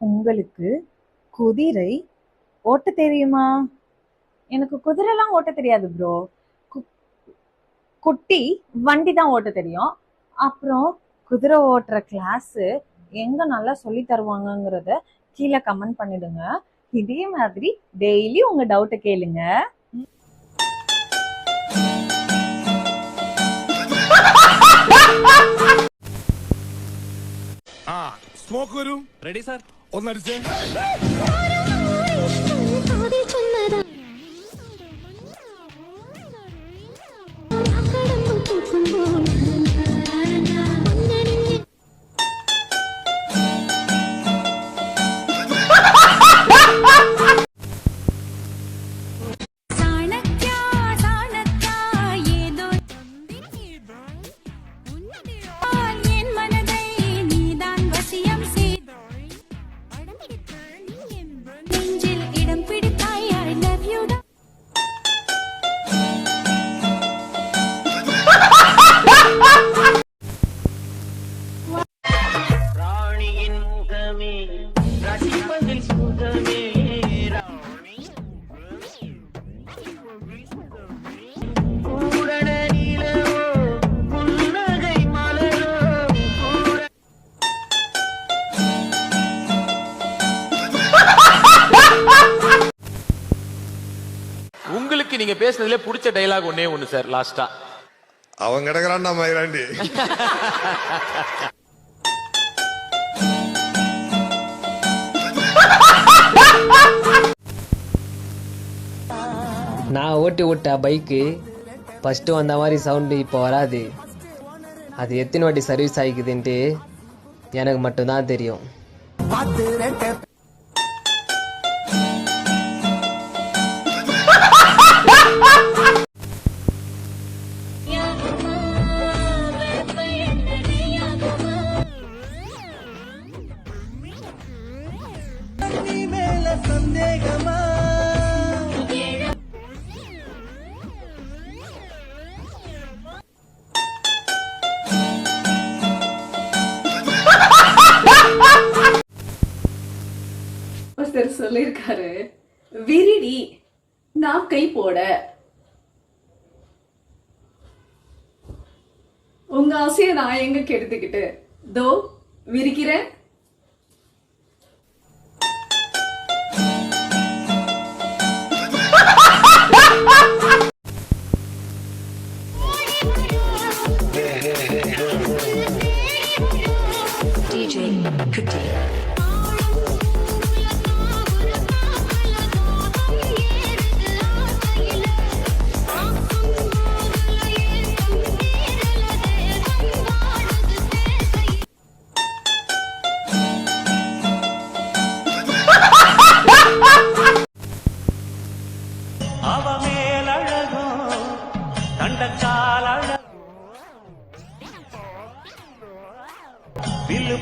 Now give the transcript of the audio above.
உங்களுக்கு குதிரை ஓட்ட தெரியுமா எனக்கு குதிரைலாம் ஓட்ட தெரியாது ப்ரோ குட்டி வண்டி தான் ஓட்ட தெரியும் அப்புறம் குதிரை ஓட்டுற கிளாஸ் எங்க நல்லா சொல்லி தருவாங்கங்கிறத கீழே கமெண்ட் பண்ணிடுங்க இதே மாதிரி டெய்லி உங்க டவுட்டை கேளுங்க ആ സ്മോക്ക് വരൂ റെഡി സാർ ഒന്നടിച്ചേ. விஜய்க்கு நீங்க பேசுனதுல பிடிச்ச டைலாக் ஒன்னே ஒண்ணு சார் லாஸ்டா அவன் கிடக்குறான்டா மயிராண்டி நான் ஓட்டி விட்ட பைக்கு ஃபஸ்ட்டு வந்த மாதிரி சவுண்டு இப்போ வராது. அது எத்தனை வாட்டி சர்வீஸ் ஆகிக்குதுன்ட்டு எனக்கு மட்டும்தான் தெரியும். ஒருத்தர் சொல்லியிருக்காரு விரிடி நாக்கை போட. உங்க ஆசையை நான் எங்க கெடுத்துக்கிட்டு? தோ விரிக்கிறேன். வில்லு